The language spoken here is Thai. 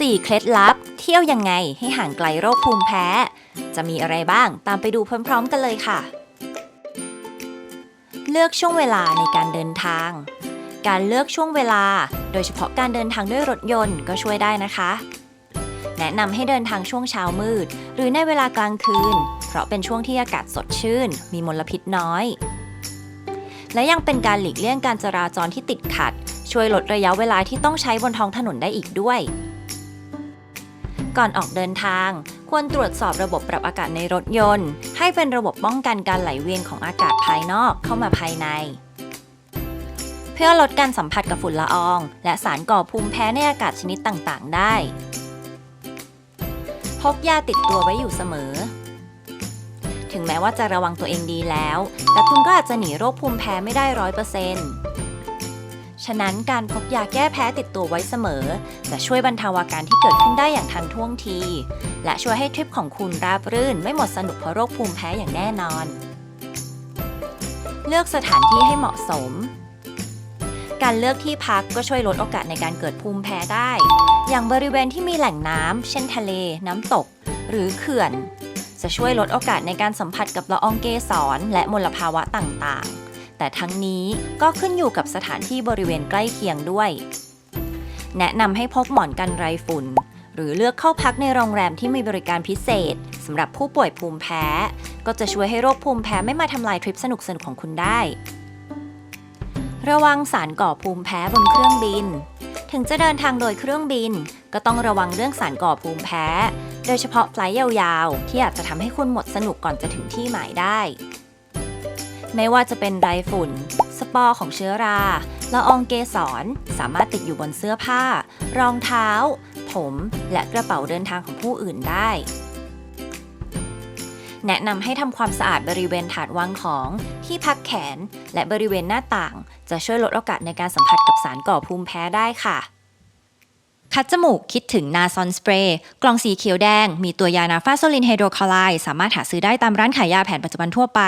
4 เคล็ดลับ เที่ยวยังไงให้ห่างไกลโรคภูมิแพ้ จะมีอะไรบ้างตามไปดูพร้อมๆกันเลยค่ะ เลือกช่วงเวลาในการเดินทาง การเลือกช่วงเวลา โดยเฉพาะการเดินทางด้วยรถยนต์ก็ช่วยได้นะคะ แนะนำให้เดินทางช่วงเช้ามืด หรือในเวลากลางคืน เพราะเป็นช่วงที่อากาศสดชื่น มีมลพิษน้อย และยังเป็นการหลีกเลี่ยงการจราจรที่ติดขัด ช่วยลดระยะเวลาที่ต้องใช้บนท้องถนนได้อีกด้วย ก่อนออกเดินทาง ควรตรวจสอบระบบปรับอากาศในรถยนต์ ให้เป็นระบบป้องกันการไหลเวียนของอากาศภายนอกเข้ามาภายใน เพื่อลดการสัมผัสกับฝุ่นละออง และสารก่อภูมิแพ้ในอากาศชนิดต่างๆ ได้ พกยาติดตัวไว้อยู่เสมอ ถึงแม้ว่าจะระวังตัวเองดีแล้ว แต่คุณก็อาจจะหนีโรคภูมิแพ้ไม่ได้ร้อยเปอร์เซ็นต์ ฉะนั้นการพกยาแก้แพ้ติดตัวไว้เสมอ จะช่วยบรรเทาอาการที่เกิดขึ้นได้อย่างทันท่วงที และช่วยให้ทริปของคุณราบรื่น ไม่หมดสนุกเพราะโรคภูมิแพ้อย่างแน่นอน เลือกสถานที่ให้เหมาะสม การเลือกที่พักก็ช่วยลดโอกาสในการเกิดภูมิแพ้ได้ อย่างบริเวณที่มีแหล่งน้ำเช่นทะเล น้ำตก หรือเขื่อน จะช่วยลดโอกาสในการสัมผัสกับละอองเกสรและมลภาวะต่างๆ แต่ทั้งนี้ก็ขึ้นอยู่กับสถานที่บริเวณใกล้เคียงด้วย แนะนำให้พกหมอนกันไรฝุ่น หรือเลือกเข้าพักในโรงแรมที่มีบริการพิเศษสำหรับผู้ป่วยภูมิแพ้ ก็จะช่วยให้โรคภูมิแพ้ไม่มาทำลายทริปสนุกๆของคุณได้ ระวังสารก่อภูมิแพ้บนเครื่องบิน ถึงจะเดินทางโดยเครื่องบิน ก็ต้องระวังเรื่องสารก่อภูมิแพ้ โดยเฉพาะไฟล์ยาวๆ ที่อาจจะทำให้คุณหมดสนุกก่อนจะถึงที่หมายได้ ไม่ว่าจะเป็นไรฝุ่น สปอร์ของเชื้อราละอองเกสรสามารถติดอยู่บนเสื้อผ้า รองเท้า ผม และกระเป๋าเดินทางของผู้อื่นได้ แนะนำให้ทำความสะอาดบริเวณถาดวางของ ที่พักแขน และบริเวณหน้าต่าง จะช่วยลดโอกาสในการสัมผัสกับสารก่อภูมิแพ้ได้ค่ะคัดจมูกคิดถึงนาซอนสเปรย์กล่องสีเขียวแดง มีตัวยานาฟาโซลินไฮโดรคลอไรสามารถหาซื้อได้ตามร้านขายยาแผนปัจจุบันทั่วไป